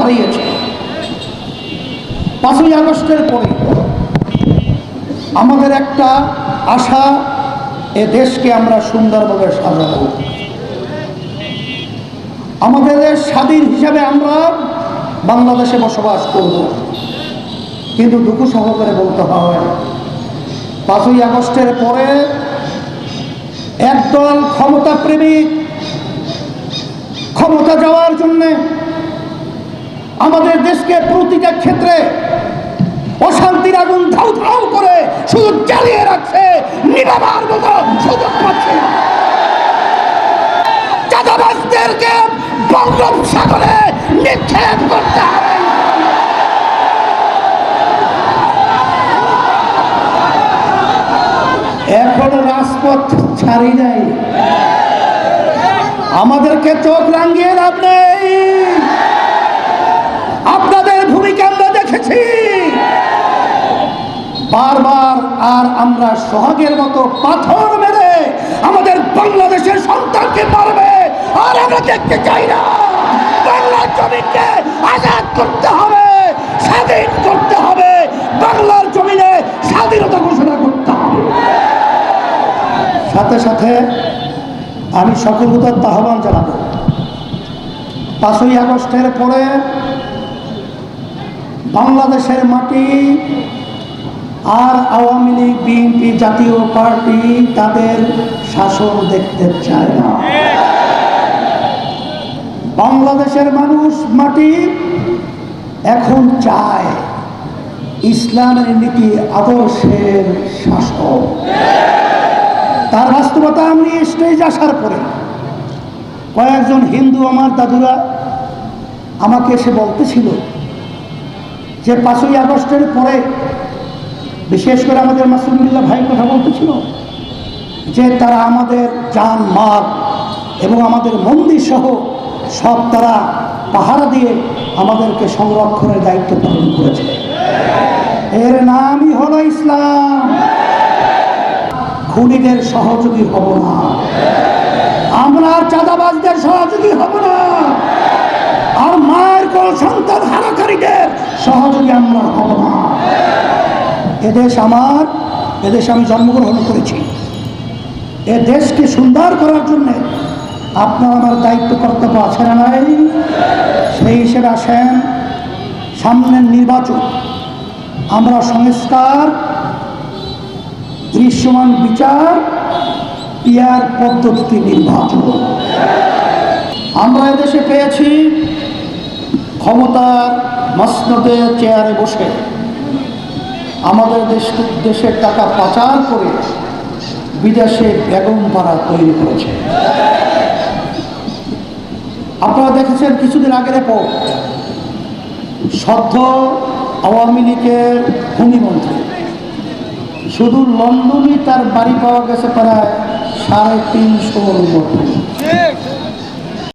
হারিয়েছে। পাঁচই আগস্টের পরে আমাদের একটা আশা, এ দেশকে আমরা সুন্দরভাবে সাজাবো। আমাদের স্বাধীন হিসাবে আমরা বাংলাদেশে বসবাস করব। কিন্তু দুঃখ সহকারে বলতে হয়, পাঁচই আগস্টের পরে একদল ক্ষমতা প্রেমিক ক্ষমতা যাওয়ার জন্যে আমাদের দেশকে প্রতিটা ক্ষেত্রে অশান্তির আগুন ধাউ ধাউ করে শুধু জ্বালিয়ে রাখছে নিরাবার মতো সুযোগ পাচ্ছে না। চাঁদাবাজদেরকে বঙ্গোপসাগরে নিক্ষেপ করতে হবে। রাজপথ ছাড়ি নাই। আমাদেরকে চোখ রাঙিয়ে লাভ নেই। বারবার আর আমরা সোহাগের মতো পাথর মেরে আমাদের বাংলাদেশের সন্তানকে পারবে। আর আমরা দেখতে চাই না। বাংলার জমিকে আজাদ করতে হবে, স্বাধীন করতে হবে। বাংলার জমিনে স্বাধীনতা ঘোষণা করতে হবে। সাথে সাথে আমি সকল উদাত্ত আহ্বান জানাব। পাঁচই আগস্টের পরে বাংলাদেশের মাটি আর আওয়ামী লীগ, বিএনপি জাতীয় পার্টি তাদের শাসন দেখতে চায় না। বাংলাদেশের মানুষ মাটি এখন চায় ইসলামের নীতি আদর্শের শাসন। তার বাস্তবতা আমি স্টেজ আসার পরে কয়েকজন হিন্দু আমার দাদুরা আমাকে এসে বলতেছিল যে পাঁচই আগস্টের পরে বিশেষ করে আমাদের মাসুদুল্লাহ ভাই কথা বলতেছিল যে তারা আমাদের যান মাল এবং আমাদের মন্দির সহ সব তারা পাহারা দিয়ে আমাদেরকে সংরক্ষণের দায়িত্ব পালন করেছে। এর নামই হলো ইসলাম। খুনিদের সহযোগী হব না। আমরা চাঁদাবাজদের সহযোগী হব না। আর মায়ের কল সন্তান হারাকারীদের সহযোগী আমরা হব না। এদেশ আমার, এদেশে আমি জন্মগ্রহণ করেছি। এ দেশকে সুন্দর করার জন্যে আপনার আমার দায়িত্ব কর্তব্য আছে না নাই? সেই হিসেবে আসেন। সামনের নির্বাচন। আমরা সংস্কার, দৃশ্যমান বিচার পিয়ার পদ্ধতিতে নির্বাচন। আমরা এদেশে পেয়েছি ক্ষমতার মসনদে চেয়ারে বসে। আমাদের দেশ দেশের টাকা পাচার করে বিদেশে বেগম পাড়া তৈরি করেছে। আপনারা দেখেছেন কিছুদিন আগের রিপোর্ট সদ্য আওয়ামী লীগের ভূমিমন্ত্রী। শুধু লন্ডনই তার বাড়ি পাওয়া গেছে প্রায় সাড়ে তিনশোর মতো